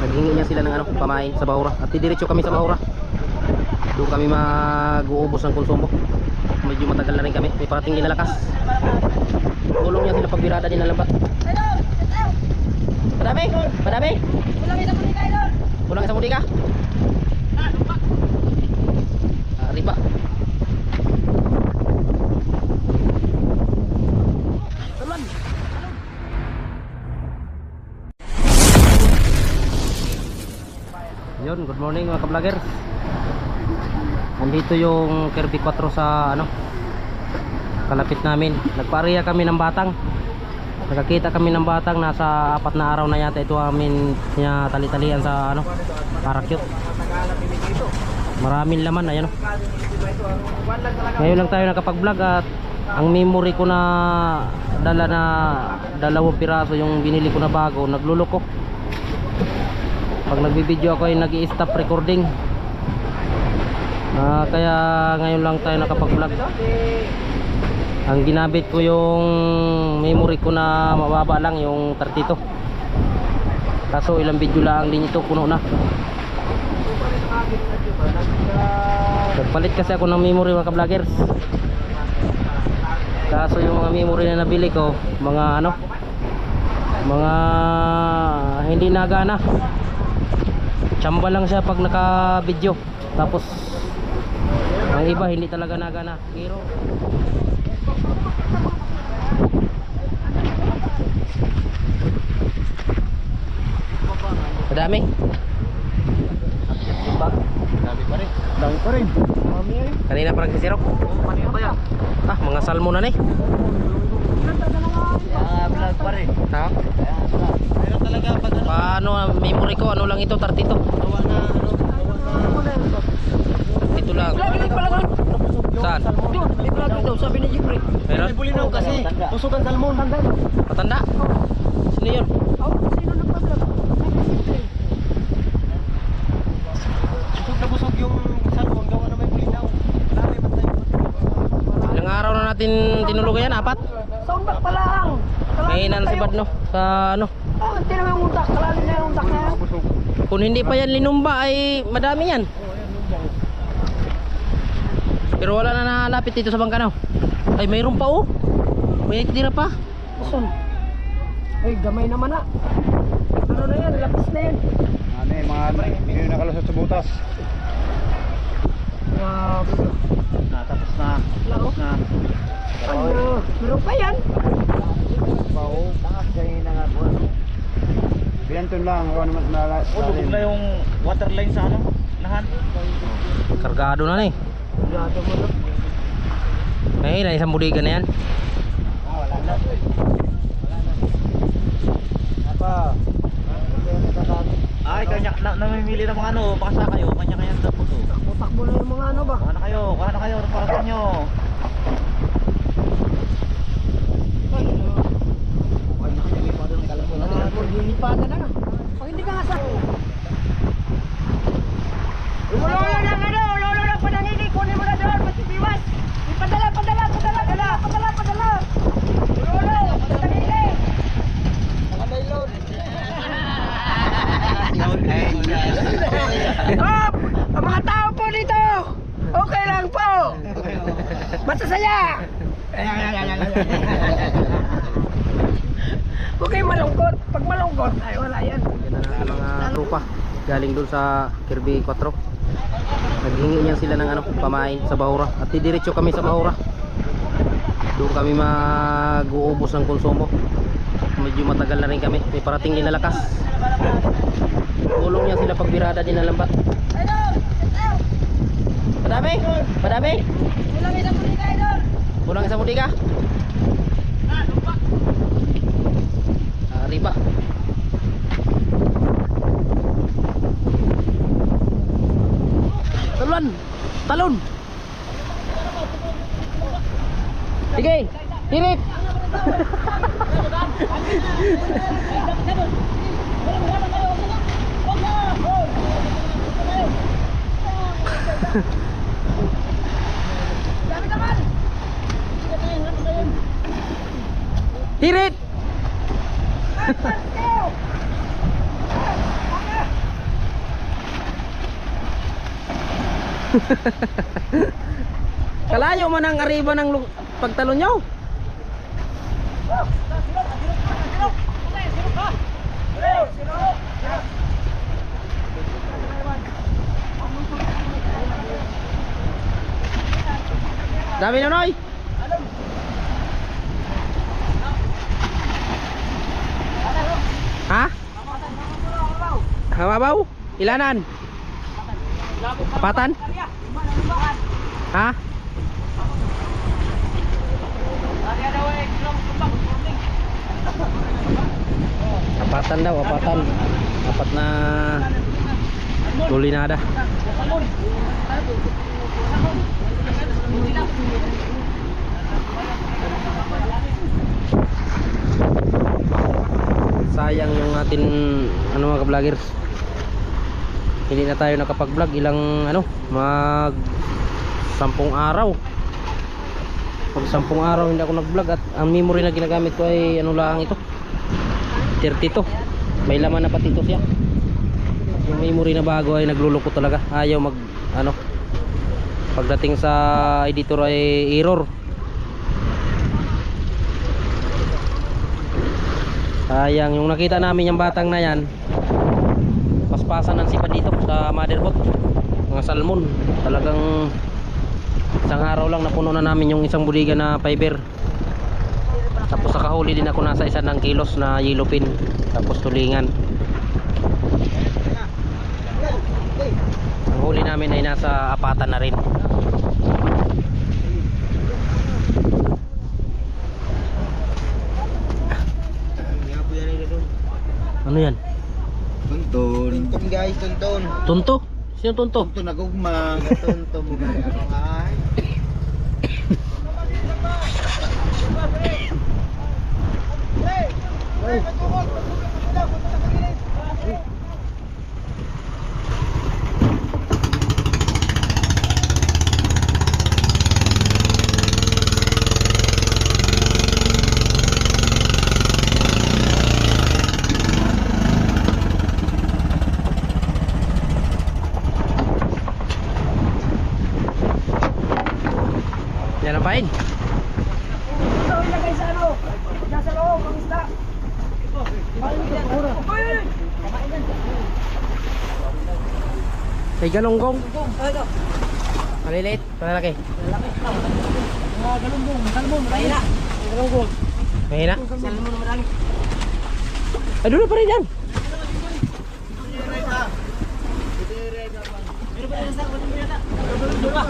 Naghingi niya sila ng ano, pamain sa Bahura. At didiretso kami sa Bahura. Doon kami mag-uubos ng konsumo. Medyo matagal na rin kami. May parating din na lakas. Tulong niya sila pagbirada din ng lambat. Madami? Madami? Kulang isang mudi ka? Ah, morning mga ka-vlogger. Nandito yung Kirby 4 sa ano kalapit namin. Nagpareha kami ng batang. Nakakita kami ng batang nasa apat na araw na yata ito amin niya tali-talian sa ano parakyut. Maraming laman ayan oh. Ngayon lang tayo nakapag-vlog at ang memory ko na dala na dalawang piraso yung binili ko na bago nagluloko pag nagbibideo ako ay nag stop recording. Ah, kaya ngayon lang tayo nakapag-vlog. Ang ginabit ko yung memory ko na mababa lang yung 32 kaso ilang video lang din ito puno na. Nagpalit kasi ako ng memory mga ka-vloggers. Kaso yung mga memory na nabili ko mga ano mga hindi nagana tsamba lang siya pag naka video tapos ang iba hindi talaga nagana pero madami Dami pa rin. Dami pa rin. Kanina parang sisirok Kanina ba yan? ah mga salmon na ni Kaya vlog pa rin. ha Kaya vlog. Pero talaga pag ano, memory ko ano lang ito 32 gawa na ano, ito lang saan I-vlog daw, sabi ni Jeffrey. meron May bulinaw kasi. Pusukan salmon. patanda sino yun Sino nagpa-vlog? Busog na busog yung salmon, gawa na may bulinaw. Ilang araw na natin tinulugan yan apat Soundback pa lang. Mahinan si Bad no sa ano Oh, tira mo yung untak. Kalalim na yan. kung hindi pa yan linumba ay madami yan pero wala na nalapit dito sa bangka no ay mayroon pa oh may tira pa Asan? Ay, gamay naman na. Ano na yan? Lapis na yan. Ano eh, mga hindi na nakalusot sa butas. Grabe. Na, tapos na. Tapos na. Ano? Meron pa yan? Bao. Takas kanina nga po. Bilanton lang, ako naman na Oh, lubog na yung water line sa ano? Nahan? kargado na ni Gado mo na. may na isang budigan na yan Wala na. Wala na. Apa? Ay, kanya, na, namimili ng mga ano, baka sa kayo, kanya-kanya na po to. Takbo-takbo na yung mga ano ba? Kuha na kayo, kuha na kayo, para sa inyo. Ah, Maglilipada na na. Pag hindi ka nga sa... Ulo na na ano! Ulo na pananini! Kunin mo na doon! Masipiwas! Ipadala! Padala! Padala! Padala! Padala! Padala! Ulo! Pananini! Hop! Ang mga tao po dito! Okay lang po! Masasaya! Huwag kayong malungkot. Pag malungkot, ay wala yan. yan na natin mga tropa galing dun sa Kirby 4 naghingi niya sila ng ano pamain sa Bahura. At didiretso kami sa Bahura. Doon kami mag-uubos ng konsumo. Medyo matagal na rin kami. May parating din na lakas. Tulong niya sila pagbirada din ng lambat. Madami! Madami Kulang isang kuliga idol. kulang isang mudi ka ah, riba. Talon talon sige hirit Spirit! Kalayo mo ng arriba ng pagtalo nyo. Dami na noy. Hamabaw? Ilanan? Apatan? Ha? Apatan daw, apatan. Apat na tulinada. Sayang yung atin ano mga vloggers. Hindi na tayo nakapag-vlog ilang ano, mag sampung araw. Pag sampung araw hindi ako nag-vlog at ang memory na ginagamit ko ay ano lang ito. 32. May laman na pati ito siya. Yung memory na bago ay nagluloko talaga. Ayaw mag ano. Pagdating sa editor ay error. Sayang yung nakita namin yung batang na yan. Paspasan ng sipa dito sa motherboard. Mga salmon. Talagang isang araw lang napuno na namin yung isang buliga na fiber. Tapos nakahuli din ako nasa isa ng kilos na yellow pin. Tapos tulingan. Ang huli namin ay nasa apatan na rin. Ano yan? Tuntun. Tuntun guys, tuntun. Tunto? Sino tunto? Tuntun nagugma. Tuntun mo ay. Yan May galonggong. Maliliit, malalaki. Mahina. Mahina. Salmon na madami. Ay, doon na pa rin yan. Meron din pa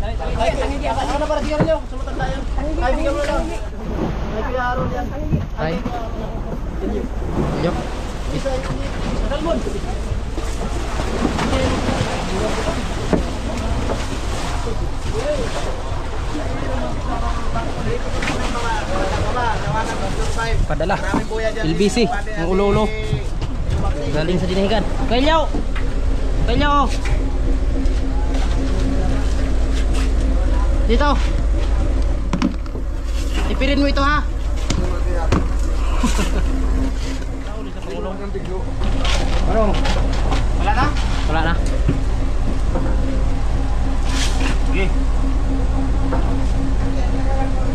lagi. Ano na para yung? Sumatan tayo. Ay, bigyan mo lang. Ay, pinaro yan. Ay. Yup. Salmon. Padala. LBC. Ang ulo-ulo. Galing sa dinahigan. Kailyaw! Kailyaw! Dito. Ipirin mo ito ha. Ano? Wala na? Wala na. Sige.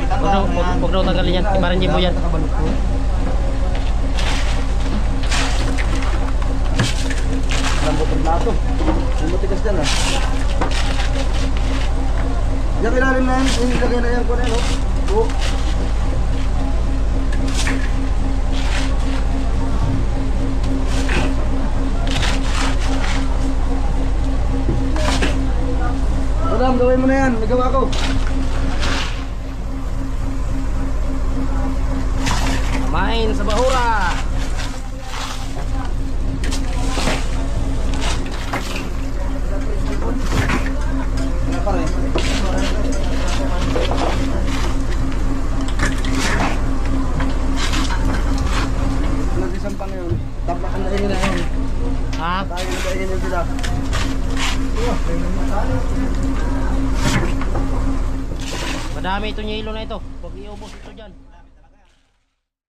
Huwag daw, huwag, daw tanggalin yan. Ibaran mo yan. Lambot ng plato. Yung matigas dyan ah. Yung ilalim na yan, ilagay na yan ko na oh. Oo. Madam, gawin mo na yan. Ko. Main sa bahura. Madami itong yelo na ito. Pag iubos ito dyan.